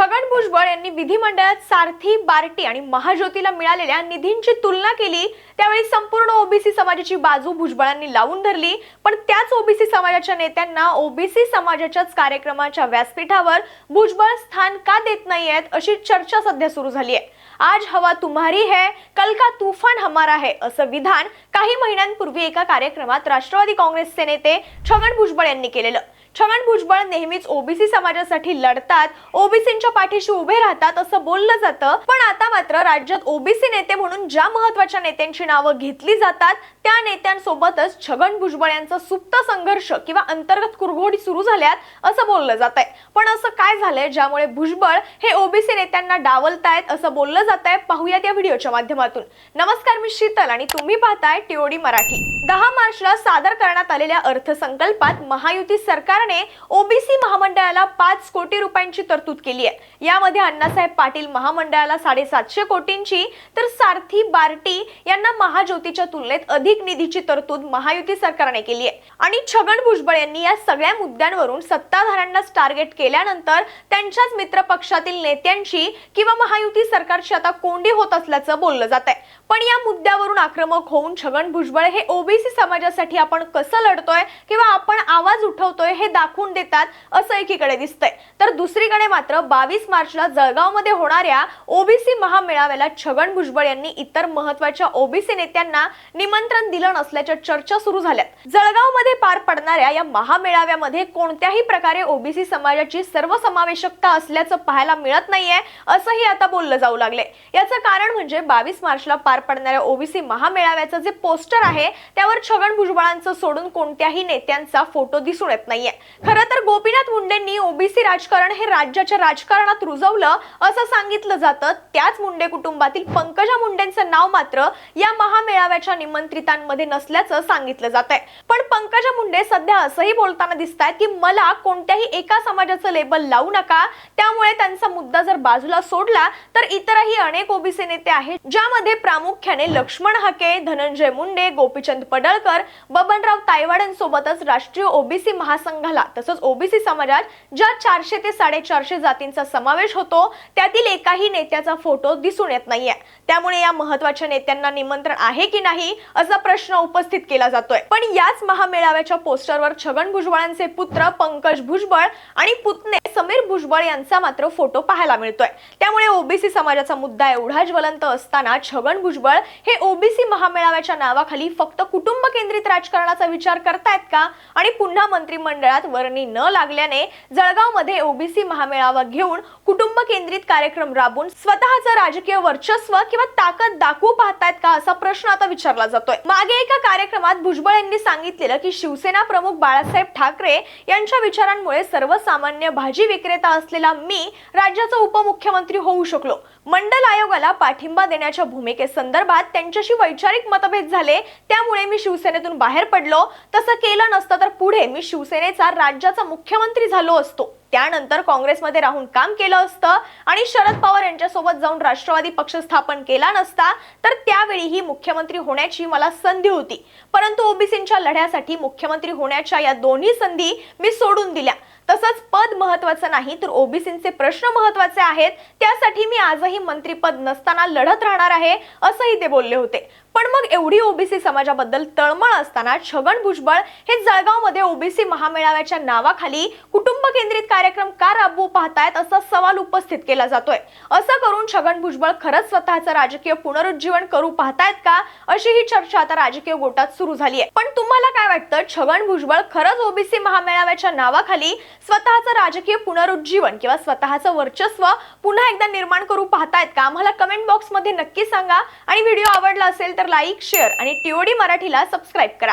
छगन भुजबळ यांनी विधिमंडळात सारथी बार्टी आणि महाज्योतीला मिळालेल्या निधींची तुलना केली त्यावेळी संपूर्ण ओबीसी समाजाची बाजू भुजबळांनी लावून धरली. पण त्याच ओबीसी समाजाच्या नेत्यांना ओबीसी समाजाच्याच कार्यक्रमाच्या व्यासपीठावर भुजबळ स्थान का देत नाहीयेत अशी चर्चा सध्या सुरू झाली आहे. आज हवा तुम्हारी है कल का तुफान हमारा है असं विधान काही महिन्यांपूर्वी एका कार्यक्रमात राष्ट्रवादी काँग्रेसचे नेते छगन भुजबळ यांनी केलेलं. छगन भुजबळ नेहमीच ओबीसी समाजासाठी लढतात. ओबीसींच्या पाठीशी उभे राहतात असं बोललं जातं. पण आता मात्र राज्यात ओबीसी नेते म्हणून ज्या महत्त्वाच्या नेत्यांची नावं घेतली जातात त्या नेत्यांसोबतच छगन भुजबळ यांचा सुप्त संघर्ष किंवा अंतर्गत कुरघोडी सुरू झाल्यात असं बोललं जात आहे पण असं काय झालंय ज्यामुळे भुजबळ हे ओबीसी नेत्यांना डावलतायत असं बोललं जात आहे पाहूयात या व्हिडिओच्या माध्यमातून. नमस्कार मी शीतल आणि तुम्ही पाहताय टीओडी मराठी. दहा मार्चला सादर करण्यात आलेल्या अर्थसंकल्पात महायुती सरकार सरकारने ओबीसी महामंडळाला पाच कोटी रुपयांची तरतूद केली आहे. यामध्ये अण्णासाहेब पाटील महामंडळाला साडेसातशे कोटींची तर सारथी बार्टी यांना महाज्योतीच्या तुलनेत अधिक निधीची तरतूद महायुती सरकारने केली आहे. आणि छगन भुजबळ यांनी या सगळ्या मुद्द्यांवरून सत्ताधाऱ्यांनाच टार्गेट केल्यानंतर त्यांच्याच मित्र पक्षातील नेत्यांची किंवा महायुती सरकारची आता कोंडी होत असल्याचं बोललं जात आहे. पण या मुद्द्यावरून आक्रमक होऊन छगन भुजबळ हे ओबीसी समाजासाठी आपण कसं लढतोय किंवा आपण आवाज उठवतोय हे दाखवून देतात असं एकीकडे दिसतंय. तर दुसरीकडे मात्र बावीस मार्चला जळगावमध्ये होणाऱ्या ओबीसी महामेळाव्याला छगन भुजबळ यांनी इतर महत्त्वाच्या ओबीसी नेत्यांना निमंत्रण दिलं नसल्याच्या चर्चा सुरू झाल्यात. जळगावमध्ये पार पडणाऱ्या या महामेळाव्यामध्ये कोणत्याही प्रकारे ओबीसी समाजाची सर्वसमावेशकता असल्याचं पाहायला मिळत नाहीये असंही आता बोललं जाऊ लागले याचं कारण म्हणजे बावीस मार्चला पार पडणाऱ्या ओबीसी महामेळाव्याचं जे पोस्टर आहे त्यावर छगन भुजबळांचं सोडून कोणत्याही नेत्यांचा फोटो दिसून येत नाहीये. खरं तर गोपीनाथ मुंडेंनी ओबीसी राजकारण हे राज्याच्या राजकारणात रुजवलं असं सांगितलं जातं. त्याच मुंडे कुटुंबातील पंकजा मुंडेंचं नाव मात्र या महामेळाव्याच्या निमंत्रितांमध्ये नसल्याचं सांगितलं जात आहे पण पंकजा मुंडे सध्या असंही बोलताना दिसत आहेत की मला कोणत्याही एका समाजाचं लेबल लावू नका. त्यामुळे त्यांचा मुद्दा जर बाजूला सोडला तर इतरही अनेक ओबीसी नेते आहेत ज्यामध्ये प्रामुख्याने लक्ष्मण हाके धनंजय मुंडे गोपीचंद पडळकर बबनराव तायवाड्यांसोबतच राष्ट्रीय ओबीसी महासंघाला तसंच ओबीसी समाजात ज्या चारशे ते साडेचारशे जातींचा समावेश होतो त्यातील एकाही नेत्याचा फोटो दिसून येत नाहीये. त्यामुळे या महत्त्वाच्या नेत्यांना निमंत्रण आहे की नाही असा प्रश्न उपस्थित केला जातोय. पण याच महामेळाव्याच्या पोस्टरवर छगन भुजबळांचे पुत्र पंकज भुजबळ आणि पुतणे समीर भुजबळ यांचा मात्र फोटो पाहायला मिळतोय. त्यामुळे ओबीसी समाजाचा मुद्दा एवढा ज्वलंत असताना छगन भुजबळ हे ओबीसी महामेळाव्याच्या नावाखाली फक्त कुटुंब केंद्रित राजकारणाचा विचार करतायत का? आणि पुन्हा मंत्रिमंडळात वर्णी न लागल्याने जळगावमध्ये ओबीसी महामेळावा घेऊन कुटुंब केंद्रित कार्यक्रम राबवून स्वतःचं राजकीय वर्चस्व किंवा ताकद दाखवू पाहतायत का असा प्रश्न आता विचारला जातोय. मागे एका कार्यक्रमात भुजबळ यांनी सांगितलेलं की शिवसेना प्रमुख बाळासाहेब ठाकरे यांच्या विचारांमुळे सर्वसामान्य भाजी विक्रेता असलेला मी राज्याचा उपमुख्यमंत्री होऊ शकलो. मंडल आयोगाला पाठिंबा देण्याच्या भूमिकेसंदर्भात त्यांच्याशी वैचारिक मतभेद झाले त्यामुळे मी शिवसेनेतून बाहेर पडलो. तसं केलं नसतं तर पुढे मी शिवसेनेचा राज्याचा मुख्यमंत्री झालो असतो. त्यानंतर काँग्रेसमध्ये राहून काम केलं असतं आणि शरद पवार यांच्यासोबत जाऊन राष्ट्रवादी पक्ष स्थापन केला नसता तर त्यावेळीही मुख्यमंत्री होण्याची मला संधी होती. परंतु ओबीसींच्या लढ्यासाठी मुख्यमंत्री होण्याच्या या दोन्ही संधी मी सोडून दिल्या. तसंच पद महत्वाचं नाही तर ओबीसींचे प्रश्न महत्त्वाचे आहेत. त्यासाठी मी आजही मंत्रीपद नसताना लढत राहणार आहे असंही ते बोलले होते. पण मग एवढी ओबीसी समाजाबद्दल तळमळ असताना छगन भुजबळ हे जळगावमध्ये ओबीसी महामेळाव्याच्या नावाखाली कुटुंब केंद्रित कार्यक्रम का राबवू पाहतायत असा सवाल उपस्थित केला जातोय. असं करून छगन भुजबळ खरंच स्वतःचं राजकीय पुनरुज्जीवन करू पाहतायत का अशी ही चर्चा आता राजकीय गोटात सुरू झाली आहे पण तुम्हाला काय वाटतं छगन भुजबळ खरंच ओबीसी महामेळाव्याच्या नावाखाली स्वतःचं राजकीय पुनरुज्जीवन किंवा स्वतःचं वर्चस्व पुन्हा एकदा निर्माण करू पाहतायत का? आम्हाला कमेंट बॉक्समध्ये नक्की सांगा. आणि व्हिडिओ आवडला असेल तर लाईक शेअर आणि टीओडी मराठीला सबस्क्राईब करा.